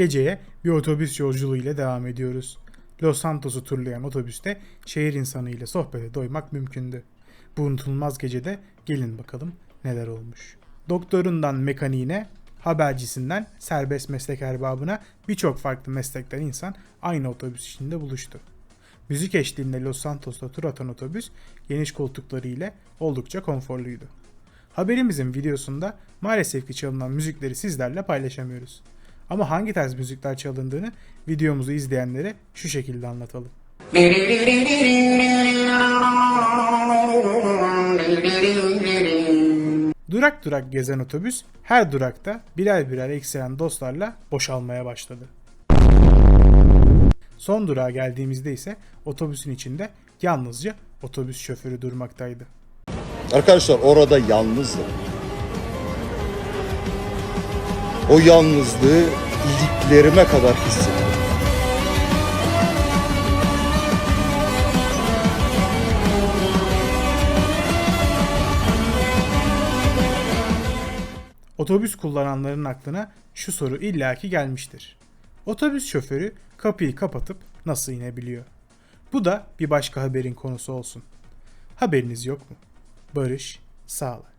Geceye bir otobüs yolculuğu ile devam ediyoruz. Los Santos'u turlayan otobüste şehir insanı ile sohbete doymak mümkündü. Bu unutulmaz gecede gelin bakalım neler olmuş. Doktorundan mekaniğine, habercisinden serbest meslek erbabına birçok farklı meslekten insan aynı otobüs içinde buluştu. Müzik eşliğinde Los Santos'ta tur atan otobüs geniş koltukları ile oldukça konforluydu. Haberimizin videosunda maalesef ki çalınan müzikleri sizlerle paylaşamıyoruz. Ama hangi tarz müzikler çalındığını videomuzu izleyenlere şu şekilde anlatalım. Durak durak gezen otobüs her durakta birer birer eksilen dostlarla boşalmaya başladı. Son durağa geldiğimizde ise otobüsün içinde yalnızca otobüs şoförü durmaktaydı. Arkadaşlar orada yalnızdım. O yalnızlığı iliklerime kadar hissettim. Otobüs kullananların aklına şu soru illaki gelmiştir. Otobüs şoförü kapıyı kapatıp nasıl inebiliyor? Bu da bir başka haberin konusu olsun. Haberiniz yok mu? Barış Sağlar